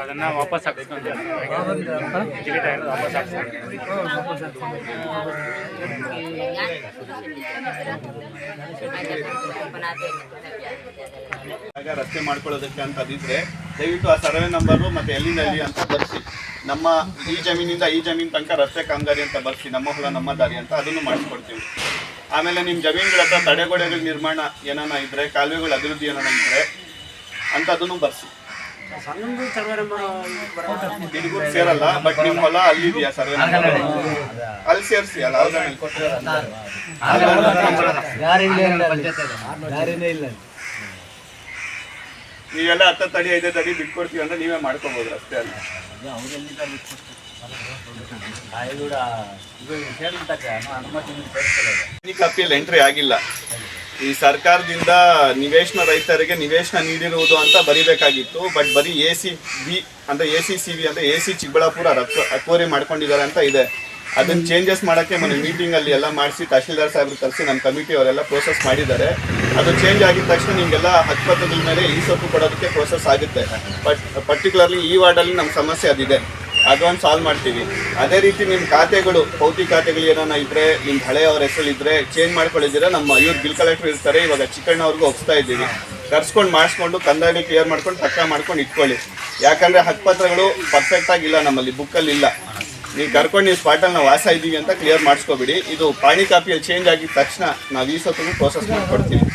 ಅದನ್ನ ವಾಪಸ್ ವಾಪಸ್ ರಸ್ತೆ ಮಾಡ್ಕೊಳ್ಳೋದಕ್ಕೆ ಅಂತ ಅದಿದ್ರೆ ದಯವಿಟ್ಟು ಆ ಸರ್ವೆ ನಂಬರು ಮತ್ತೆ ಎಲ್ಲಿಂದ ಎಲ್ಲಿ ಅಂತ ಬರ್ಸಿ ನಮ್ಮ ಈ ಜಮೀನಿಂದ ಈ ಜಮೀನ್ ತನಕ ರಸ್ತೆ ಕಾಮಗಾರಿ ಅಂತ ಬರ್ಸಿ ನಮ್ಮ ಹೊಲ ನಮ್ಮ ದಾರಿ ಅಂತ ಅದನ್ನು ಮಾಡಿಸ್ಕೊಡ್ತೀವಿ. ಆಮೇಲೆ ನಿಮ್ಮ ಜಮೀನುಗಳ ಹತ್ರ ತಡೆಗೋಡೆಗಳ ನಿರ್ಮಾಣ ಏನಾನ ಇದ್ರೆ ಕಾಲುವೆಗಳ ಅಭಿವೃದ್ಧಿ ಏನಾನ ಇದ್ರೆ ಅಂತ ಅದನ್ನು ಬರ್ಸಿ ಸೇರಲ್ಲ ಬಟ್ ನಿಮ್ಮ ಹೊಲ ಅಲ್ಲಿದೆಯಾ ಸರ್ವೆ ಸರ್ ಅಲ್ಲಿ ಸೇರಿಸಿ ಅಲ್ಲ. ನೀವೆಲ್ಲ ಹತ್ತ ತಡಿ ಐದೇ ತಡಿ ಬಿಟ್ಕೊಡ್ತೀವಿ ಅಂದ್ರೆ ನೀವೇ ಮಾಡ್ಕೊಬೋದು ಅಷ್ಟೇ ಅಲ್ಲ. ಅಪೀಲ್ ಎಂಟ್ರಿ ಆಗಿಲ್ಲ ಈ ಸರ್ಕಾರದಿಂದ ನಿವೇಶನ ರೈತರಿಗೆ ನಿವೇಶನ ನೀಡಿರುವುದು ಅಂತ ಬರಿಬೇಕಾಗಿತ್ತು ಬಟ್ ಬರೀ ಎ ಸಿ ಬಿ ಅಂದ್ರೆ ಎ ಸಿ ಸಿ ಬಿ ಅಂದ್ರೆ ಎ ಸಿ ಚಿಕ್ಕಬಳ್ಳಾಪುರ ಅಕ್ವರಿ ಮಾಡ್ಕೊಂಡಿದ್ದಾರೆ ಅಂತ ಇದೆ. ಅದನ್ನ ಚೇಂಜಸ್ ಮಾಡೋಕ್ಕೆ ಮೊನ್ನೆ ಮೀಟಿಂಗಲ್ಲಿ ಎಲ್ಲ ಮಾಡಿಸಿ ತಹಶೀಲ್ದಾರ್ ಸಾಹೇಬ್ರು ಕರೆಸಿ ನಮ್ಮ ಕಮಿಟಿ ಅವರೆಲ್ಲ ಪ್ರೋಸೆಸ್ ಮಾಡಿದ್ದಾರೆ. ಅದು ಚೇಂಜ್ ಆಗಿದ ತಕ್ಷಣ ನಿಮ್ಗೆಲ್ಲ ಹಕ್ಕುಪತ್ರಗಳ ಮೇಲೆ ಈ ಸೊಪ್ಪು ಕೊಡೋದಕ್ಕೆ ಪ್ರೋಸೆಸ್ ಆಗುತ್ತೆ. ಬಟ್ ಪರ್ಟಿಕ್ಯುಲರ್ಲಿ ಈ ವಾರ್ಡಲ್ಲಿ ನಮ್ಮ ಸಮಸ್ಯೆ ಅದಿದೆ. ಅದೊಂದು ಸಾಲ್ವ್ ಮಾಡ್ತೀವಿ. ಅದೇ ರೀತಿ ನಿಮ್ಮ ಖಾತೆಗಳು ಪೌತಿ ಖಾತೆಗಳು ಏನಾರ ಇದ್ರೆ, ನಿಮ್ಮ ಹಳೆಯವ್ರ ಹೆಸರು ಇದ್ರೆ ಚೇಂಜ್ ಮಾಡ್ಕೊಳ್ಳಿದ್ದೀರಾ? ನಮ್ಮ ಇವ್ರು ಬಿಲ್ ಕಲೆಕ್ಟರ್ ಇರ್ತಾರೆ. ಇವಾಗ ಚಿಕ್ಕಣ್ಣವ್ರಿಗೂ ಒಪ್ಸ್ತಾ ಇದ್ದೀವಿ. ಕರ್ಸ್ಕೊಂಡು ಮಾಡಿಸ್ಕೊಂಡು ಕಂದಾಯ ಕ್ಲಿಯರ್ ಮಾಡ್ಕೊಂಡು ಪಕ್ಕ ಮಾಡ್ಕೊಂಡು ಇಟ್ಕೊಳ್ಳಿ. ಯಾಕಂದ್ರೆ ಹಕ್ಕುಪತ್ರಗಳು ಪರ್ಫೆಕ್ಟ್ ಆಗಿಲ್ಲ ನಮ್ಮಲ್ಲಿ ಬುಕ್ಕಲ್ಲಿ ಇಲ್ಲ. ನೀವು ಕರ್ಕೊಂಡು ನೀವು ಸ್ಪಾಟಲ್ಲಿ ನಾವು ವಾಸ ಇದ್ದೀವಿ ಅಂತ ಕ್ಲಿಯರ್ ಮಾಡಿಸ್ಕೊಬಿಡಿ. ಇದು ಪಾಣಿ ಕಾಪಿಯಲ್ಲಿ ಚೇಂಜ್ ಆಗಿದ ತಕ್ಷಣ ನಾವು ಈ ಸತ್ತು ಪ್ರೋಸೆಸ್ ಮಾಡ್ಕೊಡ್ತೀವಿ.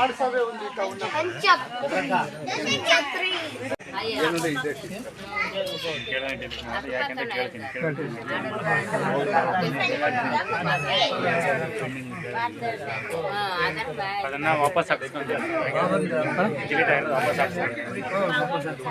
ನೀವೇ ಎತ್ಕೊಳ್ಳಿ. ಯಾಕಂತ ಕೇಳ್ತೀನಿ ಅದನ್ನ ವಾಪಸ್ ಹಾಕ್ಸ್ಕೊಂಡ್ರೆ ಟಿಕೆಟ್ ಆಗಿರೋದು ವಾಪಸ್ ಹಾಕ್ಸ್ಕೊಂಡ್ರೆ